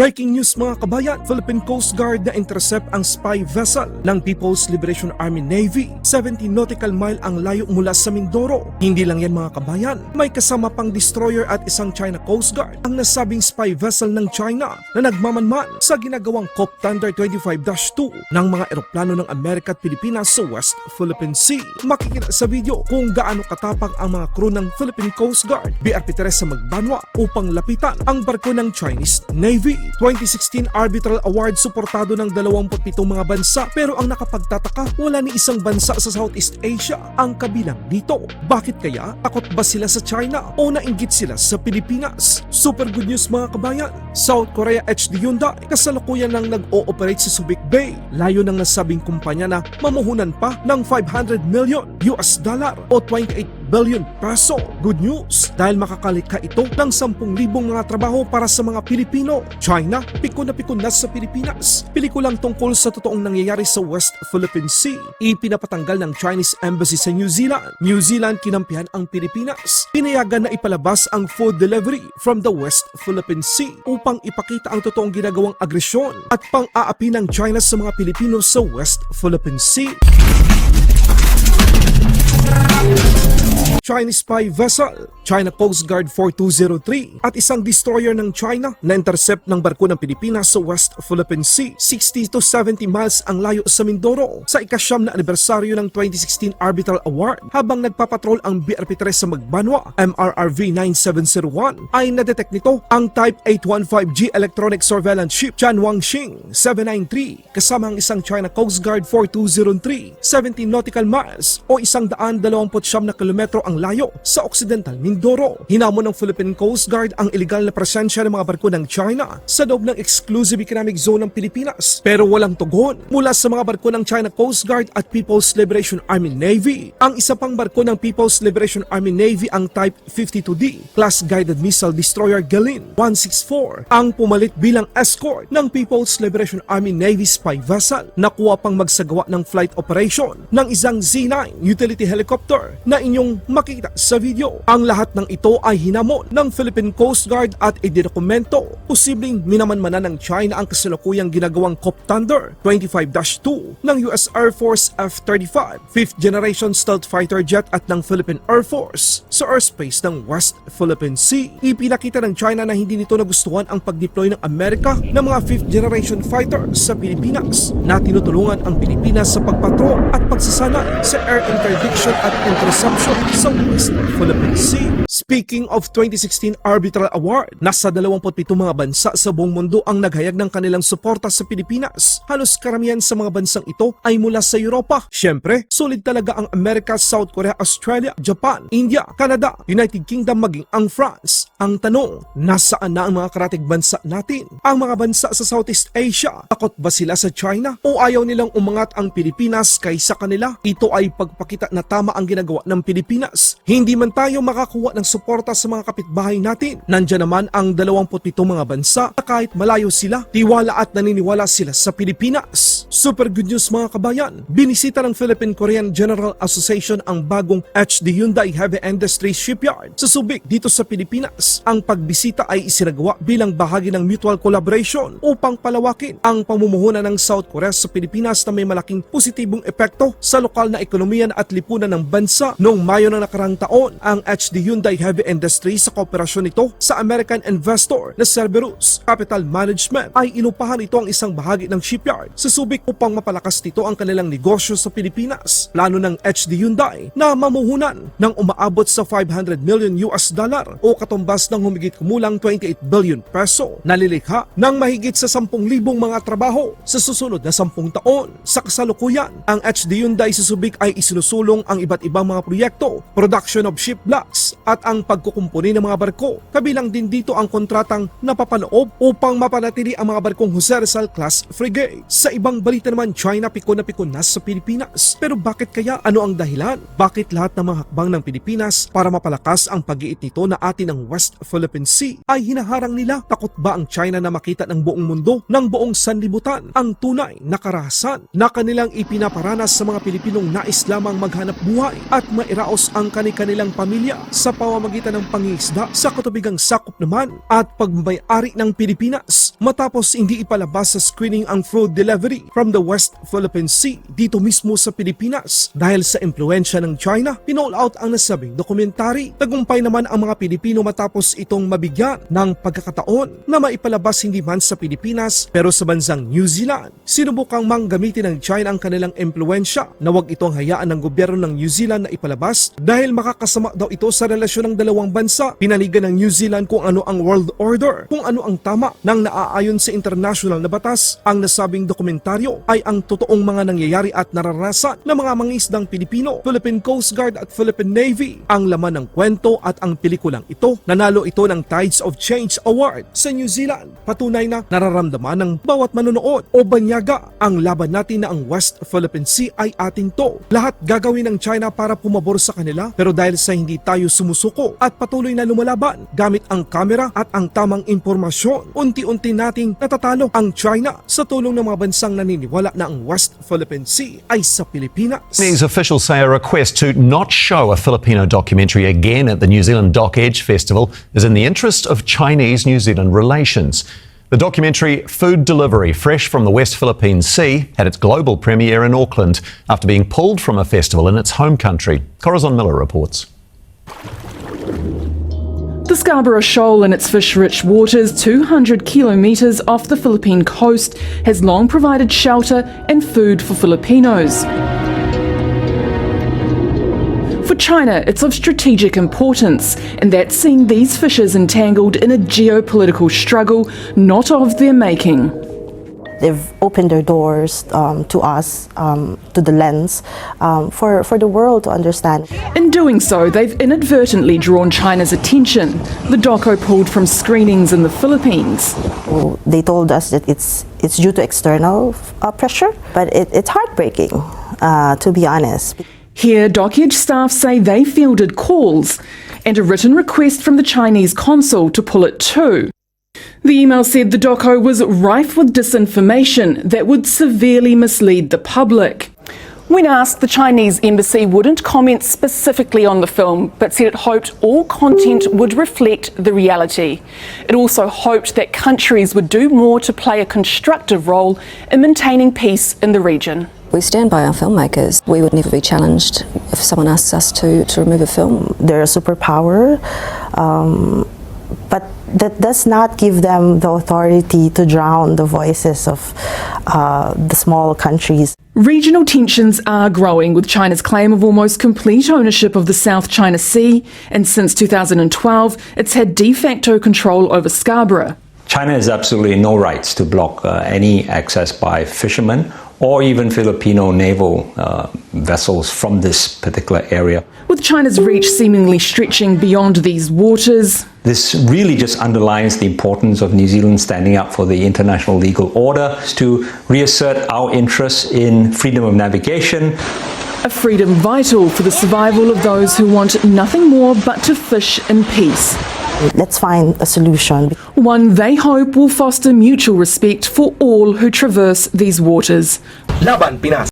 Breaking news mga kabayan, Philippine Coast Guard na intercept ang spy vessel ng People's Liberation Army Navy. 70 nautical mile ang layo mula sa Mindoro. Hindi lang yan mga kabayan, may kasama pang destroyer at isang China Coast Guard ang nasabing spy vessel ng China na nagmamanman sa ginagawang COP Thunder 25-2 ng mga eroplano ng Amerika at Pilipinas sa West Philippine Sea. Makikita sa video kung gaano katapang ang mga crew ng Philippine Coast Guard, BRP Teresa Magbanwa upang lapitan ang barko ng Chinese Navy. 2016 Arbitral Award suportado ng 27 mga bansa pero ang nakapagtataka wala ni isang bansa sa Southeast Asia ang kabilang dito. Bakit kaya? Takot ba sila sa China o nainggit sila sa Pilipinas? Super good news mga kabayan. South Korea HD Hyundai kasalukuyan lang nag-ooperate sa Subic Bay. Layo ng nasabing kumpanya na mamuhunan pa ng 500 million US dollar o 28 billion peso. Good news dahil makakalikha ito ng 10,000 mga trabaho para sa mga Pilipino. China, pikon na pikon na sa Pilipinas. Pelikulang tungkol sa totoong nangyayari sa West Philippine Sea. Ipinapatanggal ng Chinese Embassy sa New Zealand. New Zealand kinampihan ang Pilipinas. Pinayagan na ipalabas ang food delivery from the West Philippine Sea upang ipakita ang totoong ginagawang agresyon at pang-aapi ng China sa mga Pilipino sa West Philippine Sea. Chinese spy vessel, China Coast Guard 4203 at isang destroyer ng China na intercept ng barko ng Pilipinas sa West Philippine Sea. 60 to 70 miles ang layo sa Mindoro sa ikasyam na anibersaryo ng 2016 Arbitral Award habang nagpapatrol ang BRP Teresa Magbanwa MRRV 9701 ay nadetect nito ang Type 815G Electronic Surveillance Ship Chanwangxing 793 kasama ang isang China Coast Guard 4203 70 nautical miles o isang daan 29 na kilometro layo sa Occidental Mindoro. Hinamon ng Philippine Coast Guard ang illegal na presensya ng mga barko ng China sa loob ng exclusive economic zone ng Pilipinas pero walang tugon mula sa mga barko ng China Coast Guard at People's Liberation Army Navy. Ang isa pang barko ng People's Liberation Army Navy ang Type 52D Class Guided Missile Destroyer Galin 164 ang pumalit bilang escort ng People's Liberation Army Navy spy vessel. Nakuha pang magsagawa ng flight operation ng isang Z9 utility helicopter na inyong makita sa video. Ang lahat ng ito ay hinamon ng Philippine Coast Guard at ididokumento. Posibleng minamanmanan ng China ang kasalukuyang ginagawang COP Thunder 25-2 ng US Air Force F-35, 5th generation stealth fighter jet at ng Philippine Air Force sa airspace ng West Philippine Sea. Ipinakita ng China na hindi nito nagustuhan ang pag-deploy ng Amerika ng mga 5th generation fighters sa Pilipinas na tinutulungan ang Pilipinas sa pagpatrol at pagsasanay sa air interdiction at interception sa West Philippine Sea. Speaking of 2016 Arbitral Award, nasa 27 mga bansa sa buong mundo ang naghayag ng kanilang suporta sa Pilipinas. Halos karamihan sa mga bansang ito ay mula sa Europa. Siyempre, solid talaga ang Amerika, South Korea, Australia, Japan, India, Canada, United Kingdom maging ang France. Ang tanong, nasaan na ang mga karatig bansa natin? Ang mga bansa sa Southeast Asia, takot ba sila sa China? O ayaw nilang umangat ang Pilipinas kaysa kanila? Ito ay pagpakita na tama ang ginagawa ng Pilipinas. Hindi man tayo makakuha ng suporta sa mga kapitbahay natin. Nandiyan naman ang 27 mga bansa na kahit malayo sila, tiwala at naniniwala sila sa Pilipinas. Super good news mga kabayan. Binisita ng Philippine-Korean General Association ang bagong HD Hyundai Heavy Industries Shipyard sa Subic dito sa Pilipinas. Ang pagbisita ay isinagawa bilang bahagi ng mutual collaboration upang palawakin ang pamumuhunan ng South Korea sa Pilipinas na may malaking positibong epekto sa lokal na ekonomiya at lipunan ng bansa. Noong Mayo ng nakarang taon, ang HD Hyundai Heavy Industries sa kooperasyon nito sa American investor na Cerberus Capital Management ay inupahan ito ang isang bahagi ng shipyard sa Subic upang mapalakas nito ang kanilang negosyo sa Pilipinas. Plano ng HD Hyundai na mamuhunan ng umaabot sa 500 million US dollar o katumbas ng humigit kumulang 28 billion peso. Nalilikha ng mahigit sa 10,000 mga trabaho sa susunod na 10 taon. Sa kasalukuyan, ang HD Hyundai sa Subic ay isinusulong ang iba't ibang mga proyekto, production of ship blocks at ang pagkukumpuni ng mga barko. Kabilang din dito ang kontratang napapaloob upang mapanatili ang mga barkong Jose Rizal class frigate. Sa ibang balita naman, China pikon na pikon na sa Pilipinas. Pero bakit kaya ano ang dahilan? Bakit lahat ng mga hakbang ng Pilipinas para mapalakas ang pag-iit nito na atin ng West Philippine Sea ay hinaharang nila? Takot ba ang China na makita ng buong mundo, ng buong sanlibutan, ang tunay na karahasan na kanilang ipinaparanas sa mga Pilipinong nais lamang maghanap buhay at mairaos ang ang kani-kanilang pamilya sa pamamagitan ng pangingisda sa katubigang sakop naman at pagmamayari ng Pilipinas matapos hindi ipalabas sa screening ang food delivery from the West Philippine Sea dito mismo sa Pilipinas dahil sa impluensya ng China, pinol out ang nasabing dokumentary. Tagumpay naman ang mga Pilipino matapos itong mabigyan ng pagkakataon na maipalabas hindi man sa Pilipinas pero sa bansang New Zealand. Sinubukang manggamitin ng China ang kanilang impluensya na wag itong hayaan ng gobyerno ng New Zealand na ipalabas dahil makakasama daw ito sa relasyon ng dalawang bansa. Pinaligan ng New Zealand kung ano ang world order, kung ano ang tama ng naaayon sa international na batas. Ang nasabing dokumentaryo ay ang totoong mga nangyayari at naranasan ng mga mangisdang Pilipino, Philippine Coast Guard at Philippine Navy. Ang laman ng kwento at ang pelikulang ito, nanalo ito ng Tides of Change Award sa New Zealand. Patunay na nararamdaman ng bawat manonood o banyaga ang laban natin na ang West Philippine Sea ay ating to. Lahat gagawin ng China para pumabor sa kanila pero dahil sa hindi tayo sumusuko at patuloy na lumalaban gamit ang kamera at ang tamang impormasyon, unti-unti nating natatalo ang China sa tulong ng mga bansang naniniwala na ang West Philippine Sea ay sa Pilipinas. Chinese officials say a request to not show a Filipino documentary again at the New Zealand Dock Edge Festival is in the interest of Chinese New Zealand relations. The documentary Food Delivery Fresh from the West Philippine Sea had its global premiere in Auckland after being pulled from a festival in its home country. Corazon Miller reports. The Scarborough Shoal and its fish rich waters, 200 kilometres off the Philippine coast, has long provided shelter and food for Filipinos. For China, it's of strategic importance, and that's seen these fishers entangled in a geopolitical struggle not of their making. They've opened their doors um, to us, um, to the lens, um, for, for the world to understand. In doing so, they've inadvertently drawn China's attention. The doco pulled from screenings in the Philippines. They told us that it's, it's due to external uh, pressure, but it, it's heartbreaking, uh, to be honest. Here, Dockage staff say they fielded calls and a written request from the Chinese consul to pull it too. The email said the doco was rife with disinformation that would severely mislead the public. When asked, the Chinese embassy wouldn't comment specifically on the film, but said it hoped all content would reflect the reality. It also hoped that countries would do more to play a constructive role in maintaining peace in the region. We stand by our filmmakers. We would never be challenged if someone asks us to, to remove a film. They're a superpower, um, but that does not give them the authority to drown the voices of uh, the small countries. Regional tensions are growing with China's claim of almost complete ownership of the South China Sea, and since 2012, it's had de facto control over Scarborough. China has absolutely no rights to block uh, any access by fishermen or even Filipino naval uh, vessels from this particular area. With China's reach seemingly stretching beyond these waters, This really just underlines the importance of New Zealand standing up for the international legal order to reassert our interests in freedom of navigation, a freedom vital for the survival of those who want nothing more but to fish in peace. Let's find a solution. One they hope will foster mutual respect for all who traverse these waters. Laban Pinas